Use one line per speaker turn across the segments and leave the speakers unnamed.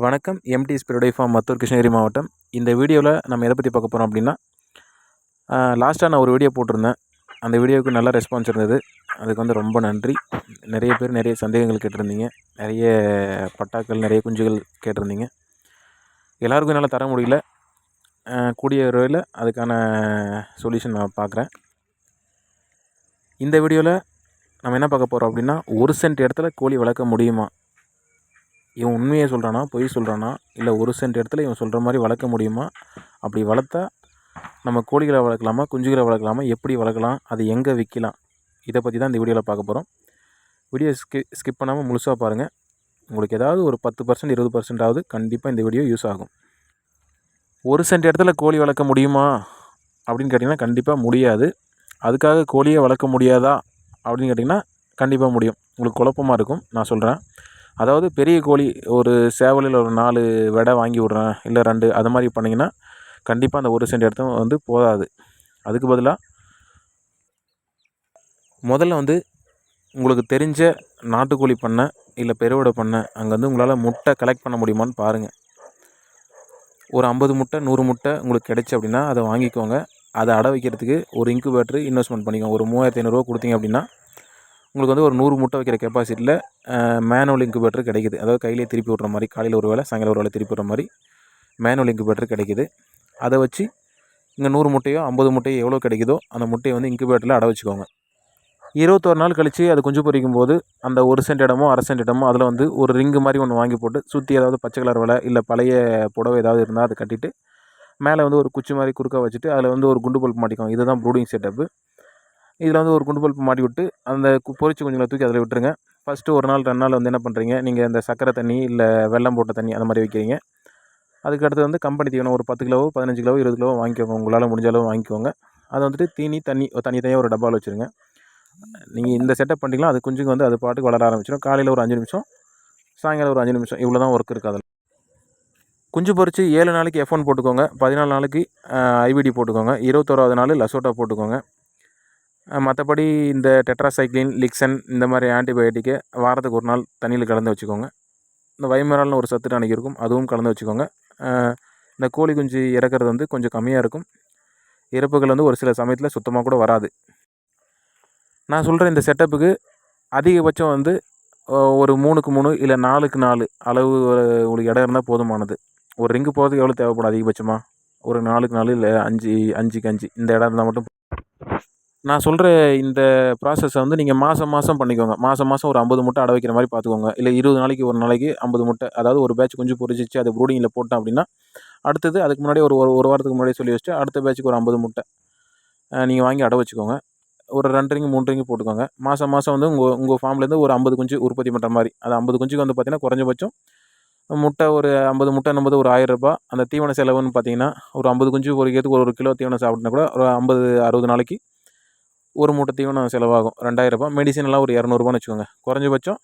வணக்கம். எம்டி ஸ்பிரிடை ஃபார்ம் மத்தூர் கிருஷ்ணகிரி மாவட்டம். இந்த வீடியோவில் நம்ம எதை பற்றி பார்க்க போகிறோம் அப்படின்னா லாஸ்ட்டாக நான் ஒரு வீடியோ போட்டிருந்தேன். அந்த வீடியோவுக்கு நல்ல ரெஸ்பான்ஸ் இருந்தது. அதுக்கு வந்து ரொம்ப நன்றி. நிறைய பேர் நிறைய சந்தேகங்கள் கேட்டிருந்தீங்க. நிறைய பட்டாக்கள் நிறைய குஞ்சுகள் கேட்டிருந்தீங்க. எல்லாருக்கும் என்னால் தர முடியல. கூடிய வரையில் அதுக்கான சொல்யூஷன் நான் பார்க்குறேன். இந்த வீடியோவில் நம்ம என்ன பார்க்க போகிறோம் அப்படின்னா ஒரு சென்ட் இடத்துல கோழி வளர்க்க முடியுமா? இவன் உண்மையை சொல்கிறானா பொய் சொல்கிறானா இல்லை ஒரு சென்ட் இடத்துல இவன் சொல்கிற மாதிரி வளர்க்க முடியுமா? அப்படி வளர்த்தா நம்ம கோழிகளை வளர்க்கலாமா குஞ்சுகளை வளர்க்கலாமா எப்படி வளர்க்கலாம் அது எங்கே விற்கலாம் இதை பற்றி தான் இந்த வீடியோவில் பார்க்க போகிறோம் வீடியோ ஸ்கி ஸ்கிப் பண்ணாமல் முழுசாக பாருங்கள் உங்களுக்கு ஏதாவது ஒரு பத்து பர்சன்ட் இருபது பர்சன்டாவது கண்டிப்பாக இந்த வீடியோ யூஸ் ஆகும். ஒரு சென்ட் இடத்துல கோழி வளர்க்க முடியுமா? அப்படின்னு கேட்டிங்கன்னா கண்டிப்பாக முடியாது. அதுக்காக கோழியை வளர்க்க முடியாதா? அப்படின்னு கேட்டிங்கன்னா கண்டிப்பாக முடியும். உங்களுக்கு குழப்பமாக இருக்கும் நான் சொல்கிறேன் அதாவது பெரிய கோழி ஒரு சேவலில் ஒரு நாலு வெடை வாங்கி விட்றேன் இல்லை ரெண்டு அது மாதிரி பண்ணிங்கன்னா கண்டிப்பாக அந்த ஒரு சென்ட் இடத்தும் வந்து போதாது. அதுக்கு பதிலாக முதல்ல வந்து உங்களுக்கு தெரிஞ்ச நாட்டுக்கோழி பண்ணை இல்லை பெருவிடை பண்ணை அங்கே வந்து உங்களால் முட்டை கலெக்ட் பண்ண முடியுமான்னு பாருங்கள் ஒரு ஐம்பது முட்டை நூறு முட்டை உங்களுக்கு கிடைச்சி அப்படின்னா அதை வாங்கிக்கோங்க. அதை அடை வைக்கிறதுக்கு ஒரு இன்குபேட்டர் இன்வெஸ்ட்மெண்ட் பண்ணிக்கோங்க. ஒரு மூவாயிரத்தி ஐநூறுரூவா கொடுத்தீங்க அப்படின்னா உங்களுக்கு வந்து ஒரு நூறு முட்டை வைக்கிற கெப்பாசிட்டியில் மேனுவல் இன்குபேட்டர் கிடைக்குது. அதாவது கையிலே திருப்பி விட்ற மாதிரி காலையில் ஒரு வேளை சாயங்காலம் ஒரு வேளை திருப்பி விட்ற மாதிரி மேனுவல் இன்குபேட்டர் கிடைக்குது. அதை வச்சு இங்கே நூறு முட்டையோ ஐம்பது முட்டையோ எவ்வளோ கிடைக்குதோ அந்த முட்டையை வந்து இன்குபேட்டரில் அடை வச்சுக்கோங்க இருபத்தொரு நாள் கழித்து அது குஞ்சு பொரிக்கும் போது அந்த ஒரு சென்ட் இடமோ அரை சென்ட் இடமோ அதில் வந்து ஒரு ரிங்கு மாதிரி ஒன்று வாங்கி போட்டு சுற்றி ஏதாவது பச்சை கலர் வலை இல்லை பழைய புடவை ஏதாவது இருந்தால் அதை கட்டிட்டு மேலே வந்து ஒரு குச்சி மாதிரி குறுக்க வச்சுட்டு அதில் வந்து ஒரு குண்டு பல்ப் மாட்டிக்கோங்க இதுதான் ப்ரூடிங் செட்டப்பு இதில் வந்து ஒரு குண்டு பல்ப் மாட்டி விட்டு அந்த பொரிச்சு கொஞ்சங்களை குஞ்சுங்களை தூக்கி அதில் விட்டுருங்க. ஃபஸ்ட்டு ஒரு நாள் ரெண்டு நாள் வந்து என்ன பண்ணுறீங்க நீங்கள் இந்த சக்கரை தண்ணி இல்லை வெல்லம் போட்ட தண்ணி அந்த மாதிரி வைக்கிறீங்க. அதுக்கு அடுத்து வந்து கம்பெனி தீவனம் ஒரு பத்து கிலோவோ பதினஞ்சு கிலோவோ இருபது கிலோவோ வாங்கிக்கோங்க. உங்களால் முடிஞ்ச அளவு வாங்கிக்கோங்க. அதை வந்துட்டு தீனி தண்ணி தனி தனியாக ஒரு டப்பாவில் வச்சுருங்க. நீங்கள் இந்த செட்டப் பண்ணிக்கலாம். அது குஞ்சுங்க வந்து அது பாட்டுக்கு வளர ஆரம்பிச்சிடும். காலையில் ஒரு அஞ்சு நிமிஷம் சாயங்காலம் ஒரு அஞ்சு நிமிஷம். இவ்வளோ தான் ஒர்க் இருக்குது அதில். குஞ்சு பொறிச்சு ஏழு நாளைக்கு எஃப் ஒன் போட்டுக்கோங்க. பதினாலு நாளைக்கு ஐவிடி போட்டுக்கோங்க. இருபத்தோராவது நாள் லசோட்டா போட்டுக்கோங்க. மற்றபடி இந்த டெட்ராசைக்ளின் லிக்சன் இந்த மாதிரி ஆன்டிபயோட்டிக்கை வாரத்துக்கு ஒரு நாள் தண்ணியில் கலந்து வச்சுக்கோங்க. இந்த வைமரால்னு ஒரு சத்து அன்றைக்கி இருக்கும் அதுவும் கலந்து வச்சுக்கோங்க. இந்த கோழி குஞ்சு இறக்கிறது வந்து கொஞ்சம் கம்மியாக இருக்கும். இறப்புகள் வந்து ஒரு சில சமயத்தில் சுத்தமாக கூட வராது. நான் சொல்கிற இந்த செட்டப்புக்கு அதிகபட்சம் வந்து ஒரு மூணுக்கு மூணு இல்லை நாலுக்கு நாலு அளவு உங்களுக்கு இடம் இருந்தால் போதுமானது. ஒரு ரிங்கு போகிறதுக்கு எவ்வளோ தேவைப்படும் அதிகபட்சமாக ஒரு நாலுக்கு நாலு இல்லை அஞ்சு அஞ்சுக்கு அஞ்சு இந்த இடம் இருந்தால் மட்டும் நான் சொல்கிற இந்த ப்ராசஸை வந்து நீங்கள் மாதம் மாதம் பண்ணிக்கோங்க. மாதம் மாதம் ஒரு ஐம்பது முட்டை அடை வைக்கிற மாதிரி பார்த்துக்கோங்க இல்லை இருபது நாளைக்கு ஒரு நாளைக்கு ஐம்பது முட்டை. அதாவது ஒரு பேட்ச் குஞ்சு பொறிச்சிச்சு அது ப்ரூடிங்கில் போட்டோம் அப்படின்னா அடுத்தது அதுக்கு முன்னாடி ஒரு ஒரு- ஒரு வாரத்துக்கு முன்னாடி சொல்லி வச்சுட்டு அடுத்த பேட்சுக்கு ஒரு ஐம்பது முட்டை. நீங்கள் வாங்கி அடை வச்சுக்கோங்க. ஒரு ரெண்டு ரிங்கு மூணு ரிங்கு போட்டுக்கோங்க. மாதம் மாதம் வந்து உங்கள் உங்கள் ஃபார்ம்லேருந்து ஒரு ஐம்பது குஞ்சு உற்பத்தி பண்ணுற மாதிரி. அது ஐம்பது குஞ்சுக்கு வந்து பார்த்தீங்கன்னா குறைஞ்சபட்சம் முட்டை ஒரு ஐம்பது முட்டை என்பது ஒரு ஆயிரம் ரூபாய். அந்த தீவன செலவுன்னு பார்த்தீங்கன்னா ஒரு ஐம்பது குஞ்சு பொறிக்கிறதுக்கு ஒரு ஒரு கிலோ தீவனம் சாப்பிட்னா கூட ஒரு ஐம்பது அறுபது நாளைக்கு ஒரு மூட்டை தீவனம் செலவாகும். ரெண்டாயிரரூபா ரூபாய். ஒரு இரநூறுபான்னு வச்சுக்கோங்க. குறைஞ்சபட்சம்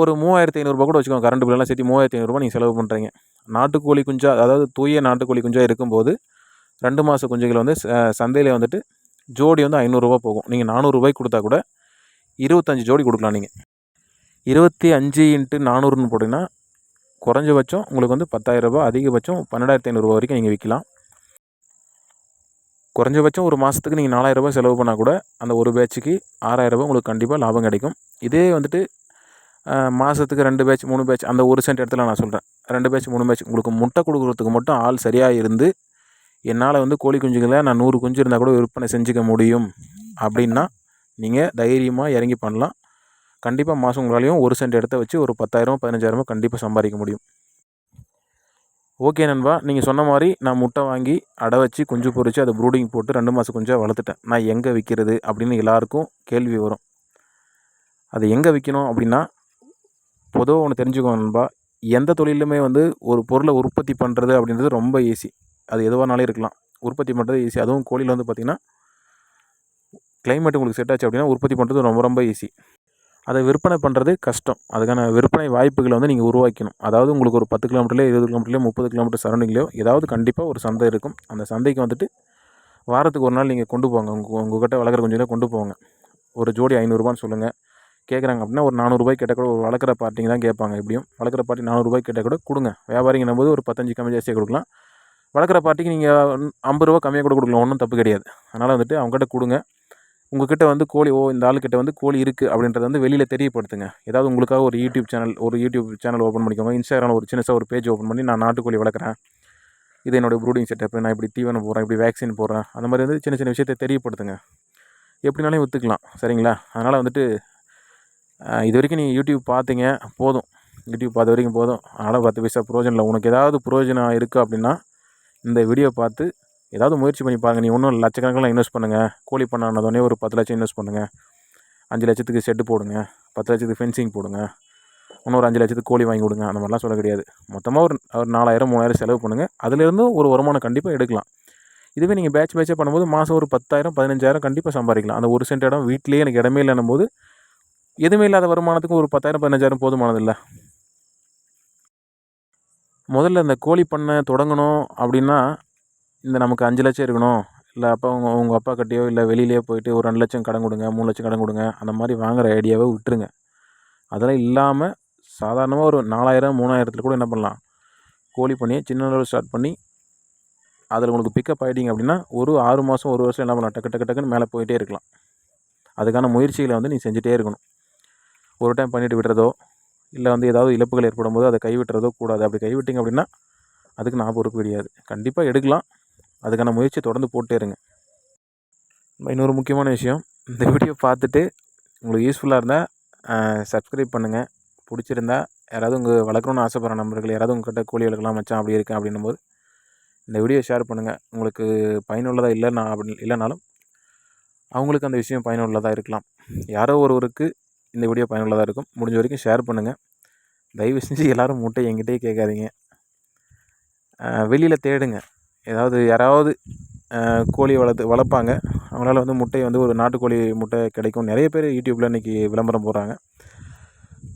ஒரு மூவாயிரத்தி ஐநூறுரூபா கூட வச்சுக்கோங்க. கரண்ட் பில்லெல்லாம் சேர்த்து மூவாயிரத்தி ஐநூறுரூபா நீங்கள் செலவு பண்ணுறீங்க நாட்டுக்கோழி குஞ்சா அதாவது தூய நாட்டுக்கோழி குஞ்சா இருக்கும்போது ரெண்டு மாத குஞ்சுகள் வந்து சந்தையில் வந்துட்டு ஜோடி வந்து ஐநூறுரூவா போகும். நீங்கள் நானூறுரூபாய்க்கு கொடுத்தா கூட இருபத்தஞ்சி ஜோடி கொடுக்கலாம் நீங்கள் இருபத்தி அஞ்சு இன்ட்டு நானூறுன்னு போட்டிங்கன்னா குறைஞ்சபட்சம் உங்களுக்கு வந்து பத்தாயிரரூபா அதிகபட்சம் பன்னெண்டாயிரத்தி ஐநூறுரூவா வரைக்கும் நீங்கள் விற்கலாம். குறைஞ்சபட்சம் ஒரு மாதத்துக்கு நீங்கள் நாலாயிரரூபா செலவு பண்ணால் கூட அந்த ஒரு பேட்சுக்கு ஆறாயிரரூபா உங்களுக்கு கண்டிப்பாக லாபம் கிடைக்கும். இதே வந்துட்டு மாதத்துக்கு ரெண்டு பேட்ச் மூணு பேட்ச் அந்த ஒரு சென்ட் இடத்துல நான் சொல்கிறேன் ரெண்டு பேட்ச் மூணு பேட்ச் உங்களுக்கு முட்டை கொடுக்குறதுக்கு மட்டும் ஆள் சரியாக இருந்து என்னால் வந்து கோழி குஞ்சுகளை நான் நூறு குஞ்சு இருந்தால் கூட விற்பனை செஞ்சுக்க முடியும். அப்படின்னா நீங்கள் தைரியமாக இறங்கி பண்ணலாம். கண்டிப்பாக மாதம் உங்களாலையும் ஒரு சென்ட் இடத்த வச்சு ஒரு பத்தாயிரம் பதினஞ்சாயிரமோ கண்டிப்பாக சம்பாதிக்க முடியும். ஓகே நண்பா நீங்கள் சொன்ன மாதிரி நான் முட்டை வாங்கி அடை வச்சு குஞ்சு பொறிச்சு அதை ப்ரூடிங் போட்டு ரெண்டு மாதம் குஞ்சாக வளர்த்துட்டேன். நான் எங்கே விற்கிறது அப்படின்னு எல்லாருக்கும் கேள்வி வரும். அது எங்கே விற்கணும் அப்படின்னா பொதுவாக ஒன்று தெரிஞ்சுக்கோங்க நண்பா எந்த தொழிலுமே வந்து ஒரு பொருளை உற்பத்தி பண்ணுறது அப்படின்றது ரொம்ப ஈஸி அது எதுவானாலும் இருக்கலாம். உற்பத்தி பண்ணுறது ஈஸி அதுவும் கோழியில் வந்து பார்த்திங்கன்னா கிளைமேட் உங்களுக்கு செட் ஆச்சு அப்படின்னா உற்பத்தி பண்ணுறது ரொம்ப ரொம்ப ஈஸி அதை விற்பனை பண்ணுறது கஷ்டம். அதுக்கான விற்பனை வாய்ப்புகளை வந்து நீங்கள் உருவாக்கணும். அதாவது உங்களுக்கு ஒரு பத்து கிலோமீட்டர்லேயோ இருபது கிலோமீட்டர்லேயோ முப்பது கிலோமீட்டர் சரௌண்டிங்லேயோ ஏதாவது கண்டிப்பாக ஒரு சந்தை இருக்கும். அந்த சந்தைக்கு வந்துட்டு வாரத்துக்கு ஒரு நாள் நீங்கள் கொண்டு போங்க. உங்கள் உங்கள்கிட்ட வளர்க்குற கொஞ்சம் கொண்டு போங்க. ஒரு ஜோடி ஐநூறுரூபான்னு சொல்லுங்கள் கேட்குறாங்க அப்படின்னா ஒரு நானூறுபாய் கேட்டால் கூட ஒரு வளர்க்குற பார்ட்டிங்க தான் கேட்பாங்க எப்படியும். வளர்க்குற பார்ட்டி நானூறுபாய் கேட்டால் கூட கொடுங்க. வியாபாரிங்கிற போது ஒரு பத்தஞ்சு கம்மி ஜாஸ்தியாக கொடுக்கலாம். வளர்க்குற பார்ட்டிக்கு நீங்கள் ஐம்பது ரூபா கம்மியாக கூட கொடுக்கலாம். ஒன்றும் தப்பு கிடையாது. அதனால் வந்துட்டு அவங்ககிட்ட கொடுங்க. உங்ககிட்ட வந்து கோழி ஓ இந்த ஆளுக்கிட்ட வந்து கோழி இருக்குது அப்படின்றத வந்து வெளியில் தெரியப்படுத்துங்க. ஏதாவது உங்களுக்காக ஒரு யூடியூப் சேனல் ஒரு யூடியூப் சேனல் ஓப்பன் பண்ணிக்கோங்க. இன்ஸ்டாகிராமில் ஒரு சின்னசாக ஒரு பேஜ் ஓப்பன் பண்ணி நான் நாட்டுக்கோழி வளர்க்குறேன். இது என்னோடய ப்ரூடிங் செட்டப் நான் இப்படி தீவனம் போடுறேன் இப்படி வேக்சின் போடுறேன். அந்த மாதிரி வந்து சின்ன சின்ன விஷயத்தை தெரியப்படுத்துங்க. எப்படினாலும் ஒத்துக்கலாம். சரிங்களா? அதனால் வந்துட்டு இது வரைக்கும் நீங்கள் யூடியூப் பார்த்தீங்க போதும். யூடியூப் பார்த்த வரைக்கும் போதும். அதனால் பத்து பைசா ப்ரோஜனில் இல்லை. உனக்கு ஏதாவது ப்ரோஜனம் இருக்குது அப்படின்னா இந்த வீடியோ பார்த்து ஏதாவது முயற்சி பண்ணி பாருங்கள் நீ ஒன்றும் லட்சக்கணக்கெலாம் இன்வெஸ்ட் பண்ணுங்கள் கோழி பண்ணானதோடனே ஒரு பத்து லட்சம் இன்வெஸ்ட் பண்ணுங்கள் அஞ்சு லட்சத்துக்கு ஷெட்டு போடுங்க. பத்து லட்சத்துக்கு ஃபென்சிங் போடுங்க. இன்னொரு அஞ்சு லட்சத்துக்கு கோழி வாங்கி கொடுங்க. அந்த மாதிரிலாம் சொல்ல கிடையாது. மொத்தமாக ஒரு ஒரு நாலாயிரம் மூணாயிரம் செலவு பண்ணுங்கள் அதுலேருந்து ஒரு வருமானம் கண்டிப்பாக எடுக்கலாம். இதுவே நீங்கள் பேட்ச் பேட்சாக பண்ணும்போது மாதம் ஒரு பத்தாயிரம் பதினஞ்சாயிரம் கண்டிப்பாக சம்பாதிக்கலாம். அந்த ஒரு சென்ட் இடம் வீட்டிலேயே எனக்கு இடமே இல்லைன்னும் போது எதுவுமே இல்லாத வருமானத்துக்கு ஒரு பத்தாயிரம் பதினஞ்சாயிரம் போதுமானதில்லை. முதல்ல இந்த கோழி பண்ணை தொடங்கணும் அப்படின்னா இந்த நமக்கு அஞ்சு லட்சம் இருக்கணும் இல்லை அப்பா உங்கள் உங்கள் அப்பா கிட்டேயோ இல்லை வெளியிலேயே போயிட்டு ஒரு ரெண்டு லட்சம் கடன் கொடுங்க மூணு லட்சம் கடன் கொடுங்க அந்த மாதிரி வாங்குகிற ஐடியாவை விட்டுருங்க. அதெல்லாம் இல்லாமல் சாதாரணமாக ஒரு நாலாயிரம் மூணாயிரத்தில் கூட என்ன பண்ணலாம்? கோழி பண்ணி சின்ன அளவில் ஸ்டார்ட் பண்ணி அதில் உங்களுக்கு பிக்கப் ஆகிட்டீங்க அப்படின்னா ஒரு ஆறு மாதம் ஒரு வருஷம் என்ன பண்ணலாம்? டக்கு டக்கு டக்குன்னு மேலே போயிட்டே இருக்கலாம். அதுக்கான முயற்சிகளை வந்து நீ செஞ்சுட்டே இருக்கணும். ஒரு டைம் பண்ணிட்டு விடுறதோ இல்லை வந்து ஏதாவது இழப்புகள் ஏற்படும் போது அதை கைவிட்டுறதோ கூடாது. அப்படி கைவிட்டிங்க அப்படின்னா அதுக்கு நான் பொறுப்பு கிடையாது. கண்டிப்பாக எடுக்கலாம். அதுக்கான முயற்சி தொடர்ந்து போட்டே இருங்க. இன்னொரு முக்கியமான விஷயம் இந்த வீடியோ பார்த்துட்டு உங்களுக்கு யூஸ்ஃபுல்லாக இருந்தால் சப்ஸ்கிரைப் பண்ணுங்கள் பிடிச்சிருந்தா யாராவது உங்கள் வளர்க்கணும்னு ஆசைப்படுற நம்பர்கள் யாராவது உங்கள்கிட்ட கோழி வளர்க்கலாம் மச்சான் அப்படி இருக்கேன் அப்படின்னும் போது இந்த வீடியோ ஷேர் பண்ணுங்கள் உங்களுக்கு பயனுள்ளதாக இல்லைன்னா அப்படி இல்லைனாலும் அவங்களுக்கு அந்த விஷயம் பயனுள்ளதாக இருக்கலாம். யாரோ ஒருவருக்கு இந்த வீடியோ பயனுள்ளதாக இருக்கும். முடிஞ்ச வரைக்கும் ஷேர் பண்ணுங்கள் தயவு செஞ்சு எல்லோரும் மூட்டை என்கிட்டயே கேட்காதீங்க. வெளியில் தேடுங்க. ஏதாவது யாராவது கோழி வளர்த்து வளர்ப்பாங்க. அவங்களால வந்து முட்டை வந்து ஒரு நாட்டுக்கோழி முட்டை கிடைக்கும். நிறைய பேர் யூடியூப்பில் இன்றைக்கி விளம்பரம் போடுறாங்க.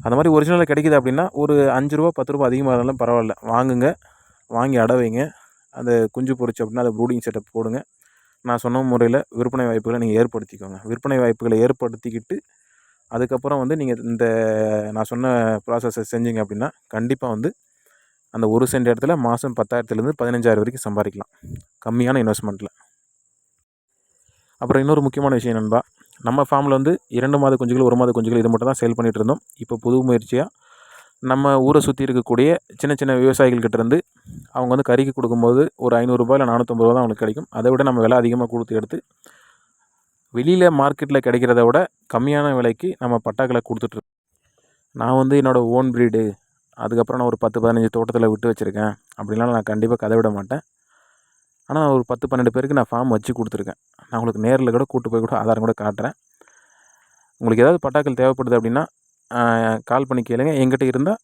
அந்த மாதிரி ஒரிஜினலாக கிடைக்குது அப்படின்னா ஒரு அஞ்சு ரூபா பத்து ரூபா அதிகமாக இருந்தாலும் பரவாயில்ல. வாங்குங்க. வாங்கி அடை வைங்க. அந்த குஞ்சு பொரிச்சு அப்படின்னா அதை ப்ரூடிங் செட்டப் போடுங்க. நான் சொன்ன முறையில் விற்பனை வாய்ப்புகளை நீங்கள் ஏற்படுத்திக்கோங்க. விற்பனை வாய்ப்புகளை ஏற்படுத்திக்கிட்டு அதுக்கப்புறம் வந்து நீங்கள் இந்த நான் சொன்ன ப்ராசஸை செஞ்சீங்க அப்படின்னா கண்டிப்பாக வந்து அந்த ஒரு சென்ட் இடத்துல மாதம் பத்தாயிரத்துலேருந்து பதினஞ்சாயிரம் வரைக்கும் சம்பாதிக்கலாம். கம்மியான இன்வெஸ்ட்மெண்ட்டில் அப்புறம் இன்னொரு முக்கியமான விஷயம் நண்பா நம்ம ஃபார்மில் வந்து இரண்டு மாத குஞ்சுகள் ஒரு மாத குஞ்சுகள் இது மட்டும் தான் சேல் பண்ணிகிட்டு இருந்தோம். இப்போ புது முயற்சியாக நம்ம ஊரை சுற்றி இருக்கக்கூடிய சின்ன சின்ன விவசாயிகள்கிட்ட இருந்து அவங்க வந்து கறிக்கு கொடுக்கும்போது ஒரு ஐநூறுரூபா இல்லை நானூற்றம்பது ரூபா தான் அவங்களுக்கு கிடைக்கும். அதை விட நம்ம விலை அதிகமாக கொடுத்து எடுத்து வெளியில் மார்க்கெட்டில் கிடைக்கிறத விட கம்மியான விலைக்கு நம்ம பட்டாக்களை கொடுத்துட்ருக்கோம் நான் வந்து என்னோடய ஓன் ப்ரீடு அதுக்கப்புறம் நான் ஒரு பத்து பதினஞ்சு தோட்டத்தில் விட்டு வச்சுருக்கேன். அப்படிலாம் நான் கண்டிப்பாக கதை விட மாட்டேன். ஆனால் ஒரு பத்து பன்னெண்டு பேருக்கு நான் ஃபார்ம் வச்சு கொடுத்துருக்கேன். நான் உங்களுக்கு நேரில் கூட கூட்டு போய் கூட ஆதாரம் கூட காட்டுறேன். உங்களுக்கு ஏதாவது பட்டாக்கள் தேவைப்படுது அப்படின்னா கால் பண்ணி கேளுங்க. எங்கிட்ட இருந்தால்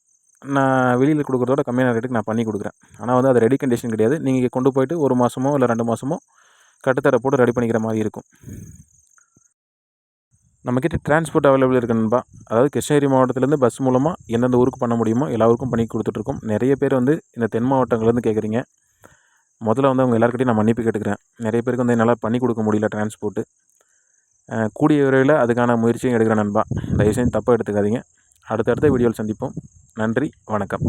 நான் வெளியில் கொடுக்குறதோட கம்மியான ரேட்டுக்கு நான் பண்ணி கொடுக்குறேன். ஆனால் வந்து அது ரெடி கண்டிஷன் கிடையாது. நீங்கள் கொண்டு போயிட்டு ஒரு மாதமோ இல்லை ரெண்டு மாதமோ கட்டுத்தர போட்டு ரெடி பண்ணிக்கிற மாதிரி இருக்கும். நம்மக்கிட்ட டிரான்ஸ்போர்ட் அவைலபிள் இருக்கு நண்பா. அதாவது கிருஷ்ணகிரி மாவட்டத்துலேருந்து பஸ் மூலமாக எந்தெந்த ஊருக்கு பண்ண முடியுமோ எல்லா ஊருக்கும் பண்ணி கொடுத்துட்ருக்கோம். நிறைய பேர் வந்து இந்த தென் மாவட்டங்கள்லேருந்து கேட்குறீங்க. முதல்ல வந்து அவங்க எல்லாருக்கிட்டையும் நான் மன்னிப்பு கேட்டுக்கிறேன். நிறைய பேருக்கு வந்து என்னால் பண்ணி கொடுக்க முடியல டிரான்ஸ்போர்ட்டு கூடிய விரைவில் அதுக்கான முயற்சியும் எடுக்கிறேன் நண்பா. தயவுசெய்து தப்பாக எடுத்துக்காதீங்க. அடுத்தடுத்த வீடியோவில் சந்திப்போம். நன்றி வணக்கம்.